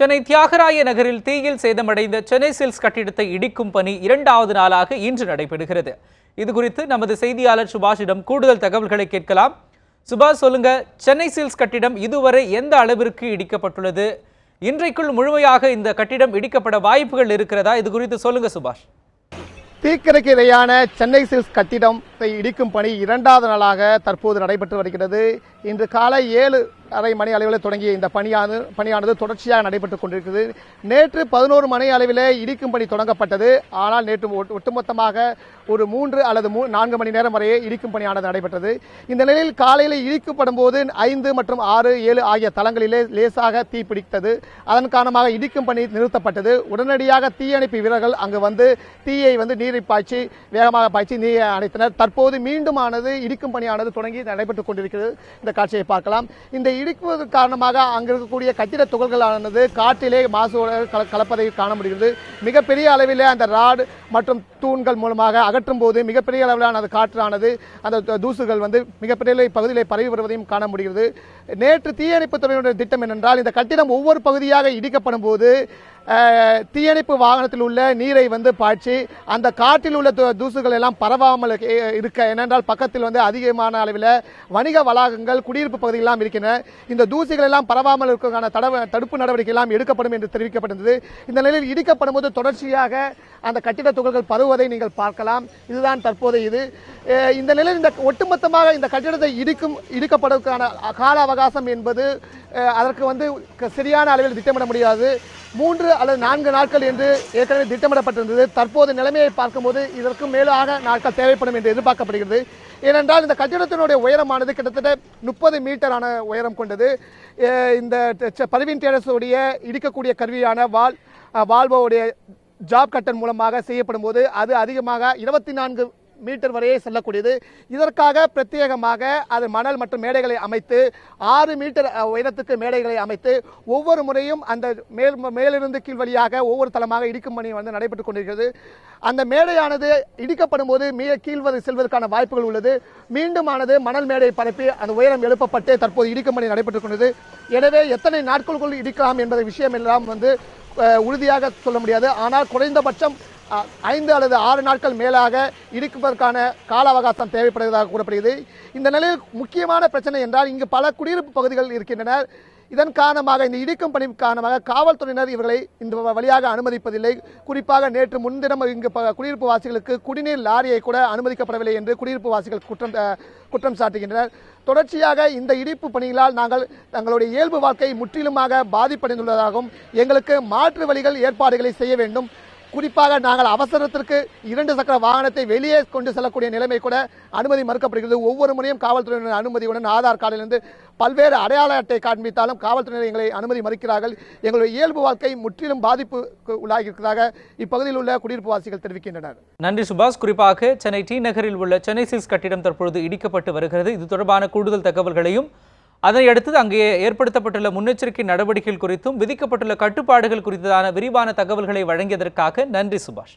சென்னை தியாகராய நகரில் தீயில் சேதமடைந்த சென்னை சில்ஸ் கட்டிடத்தை இடிக்கும் பணி இரண்டாவது நாளாக இன்று நடைபெறுகிறது. இது குறித்து நமது செய்தியாளர் சுபாஷிடம் கூடுதல் தகவல்களை கேட்கலாம். சுபாஷ் சொல்லுங்க சென்னை சில்ஸ் கட்டிடம் இதுவரை எந்த அளவிற்கு இடிக்கப்பட்டுள்ளது? இன்றைக்குள் முழுமையாக இந்த கட்டிடம் இடிக்கப்பட வாய்ப்புகள் இருக்கிறதா? இது குறித்து சொல்லுங்க சுபாஷ். தீக்கரைக்கு இடையான சென்னை சில்ஸ் கட்டிடத்தை இடிக்கும் பணி இரண்டாவது நாளாக தற்போது நடைபெற்று வருகிறது. இன்று காலை ஏழு அரை மணி அளவில் தொடங்கிய இந்த பணியானது பணியானது தொடர்ச்சியாக நடைபெற்றுக் கொண்டிருக்கிறது. நேற்று பதினோரு மணி அளவிலே இடிக்கும் பணி தொடங்கப்பட்டது. ஆனால் நேற்று ஒட்டு- ஒட்டுமொத்தமாக ஒரு மூன்று அல்லது மூ நான்கு மணி நேரம் வரையே இடிக்கும் பணியானது நடைபெற்றது. இந்த நிலையில் காலையில் இடிக்கப்படும் போது ஐந்து மற்றும் ஆறு ஏழு ஆகிய தளங்களிலே லேசாக தீ பிடித்தது. அதன் காரணமாக இடிக்கும் பணி நிறுத்தப்பட்டது. உடனடியாக தீயணைப்பு வீரர்கள் அங்கு வந்து தீயை வந்து நீரை பாய்ச்சி வேகமாக பாய்ச்சி நீரை அணைத்தனர். தற்போது மீண்டும் ஆனது இடிக்கும் பணியானது தொடங்கி நடைபெற்றுக் கொண்டிருக்கிறது. இந்த காட்சியை பார்க்கலாம். இந்த இடிப்பது காரணமாக அங்கு இருக்கக்கூடிய கட்டிட துகள்களானது காற்றிலே மாசுவோட கல- கலப்பதை காண முடிகிறது. மிகப்பெரிய அளவிலே அந்த ராடு மற்றும் தூண்கள் மூலமாக அகற்றும் போது மிகப்பெரிய அளவிலான அந்த காற்றானது அந்த தூசுகள் வந்து மிகப்பெரிய பகுதியிலே பரவி வருவதையும் காண முடிகிறது. நேற்று தீயணைப்பு துறையினுடைய திட்டம் என்னென்றால் இந்த கட்டிடம் ஒவ்வொரு பகுதியாக இடிக்கப்படும் போது தீயணைப்பு வாகனத்தில் உள்ள நீரை வந்து பாய்ச்சி அந்த காற்றில் உள்ள தூசுகள் எல்லாம் பரவாமல் இருக்க ஏனென்றால் பக்கத்தில் வந்து அதிகமான அளவில் வணிக வளாகங்கள் குடியிருப்பு பகுதிகளெல்லாம் இருக்கின்றன. இந்த தூசிகள் எல்லாம் பரவாமல் இருக்கான தடவ தடுப்பு நடவடிக்கை எல்லாம் எடுக்கப்படும் என்று தெரிவிக்கப்பட்டிருந்தது. இந்த நிலையில் இடிக்கப்படும் போது தொடர்ச்சியாக அந்த கட்டிட துகள்கள் பரவுவதை நீங்கள் பார்க்கலாம். இதுதான் தற்போது இது. இந்த நிலையில் இந்த ஒட்டுமொத்தமாக இந்த கட்டிடத்தை இடிக்கும் இடிக்கப்படுவதற்கான கால அவகாசம் என்பது அதற்கு வந்து சரியான அளவில் திட்டமிட முடியாது. மூன்று அல்லது நான்கு நாட்கள் என்று ஏற்கனவே திட்டமிடப்பட்டிருந்தது. தற்போது நிலைமையை பார்க்கும்போது இதற்கு மேலாக நாட்கள் தேவைப்படும் என்று எதிர்பார்க்கப்படுகிறது. ஏனென்றால் இந்த கட்டிடத்தினுடைய உயரமானது கிட்டத்தட்ட முப்பது மீட்டரான உயரம் கொண்டது. இந்த பதவியின் டேரஸுடைய இடிக்கக்கூடிய கருவியான வால் வால்வோடைய வால்வோவுடைய ஜாப் கட்டன் மூலமாக செய்யப்படும் போது அது அதிகமாக இருபத்தி நான்கு மீட்டர் வரையே செல்லக்கூடியது. இதற்காக பிரத்யேகமாக அது மணல் மற்றும் மேடைகளை அமைத்து ஆறு மீட்டர் உயரத்துக்கு மேடைகளை அமைத்து ஒவ்வொரு முறையும் அந்த மேல் மேலிருந்து கீழ் வழியாக ஒவ்வொரு தளமாக இடிக்கும் பணி வந்து நடைபெற்றுக் கொண்டிருக்கிறது. அந்த மேடையானது இடிக்கப்படும் போது மிக கீழ்வது செல்வதற்கான வாய்ப்புகள் உள்ளது. மீண்டும் ஆனது மணல் மேடை பரப்பி அந்த உயரம் எழுப்பப்பட்டு தற்போது இடிக்கும் பணி நடைபெற்றுக் கொண்டது. எனவே எத்தனை நாட்களுக்குள் இடிக்கலாம் என்பது விஷயம் எல்லாம் வந்து உறுதியாக சொல்ல முடியாது. ஆனால் குறைந்தபட்சம் ஐந்து அல்லது ஆறு நாட்கள் மேலாக இருப்பதற்கான கால அவகாசம் தேவைப்படுவதாக கூறப்படுகிறது. இந்த நிலையில் முக்கியமான பிரச்சனை என்றால் இங்கு பல குடியிருப்பு பகுதிகள் இருக்கின்றன. இதன் காரணமாக இந்த இடிக்கும் பணி காரணமாக காவல்துறையினர் இவர்களை இந்த வழியாக அனுமதிப்பதில்லை. குறிப்பாக நேற்று முன்தினம் இங்கு ப- குடியிருப்பு வாசிகளுக்கு குடிநீர் லாரியை கூட அனுமதிக்கப்படவில்லை என்று குடியிருப்பு வாசிகள் குற்றம் குற்றம் சாட்டுகின்றனர். தொடர்ச்சியாக இந்த இடிப்பு பணிகளால் நாங்கள் தங்களுடைய இயல்பு வாழ்க்கை முற்றிலுமாக பாதிப்படைந்துள்ளதாகவும் எங்களுக்கு மாற்று வழிகள் ஏற்பாடுகளை செய்ய வேண்டும். குறிப்பாக நாங்கள் அவசரத்திற்கு இரண்டு சக்கர வாகனத்தை வெளியே கொண்டு செல்லக்கூடிய நிலைமை கூட அனுமதி மறுக்கப்படுகிறது. ஒவ்வொரு முறையும் காவல்துறையினர் அனுமதியுடன் ஆதார் கார்டிலிருந்து பல்வேறு அடையாள அட்டை காண்பித்தாலும் காவல்துறையினர் எங்களை அனுமதி மறுக்கிறார்கள். எங்களுடைய இயல்பு வாழ்க்கை முற்றிலும் பாதிப்புக்கு உள்ளாகியிருக்கிறதாக இப்பகுதியில் உள்ள குடியிருப்பு வாசிகள் தெரிவிக்கின்றனர். நன்றி சுபாஷ். குறிப்பாக சென்னை டி நகரில் உள்ள சென்னை சிஸ் கட்டிடம் தற்பொழுது இடிக்கப்பட்டு வருகிறது. இது தொடர்பான கூடுதல் தகவல்களையும் அதனை அடுத்து அங்கே ஏற்படுத்தப்பட்டுள்ள முன்னெச்சரிக்கை நடவடிக்கைகள் குறித்தும் விதிக்கப்பட்டுள்ள கட்டுப்பாடுகள் குறித்ததான விரிவான தகவல்களை வழங்கியதற்காக நன்றி சுபாஷ்.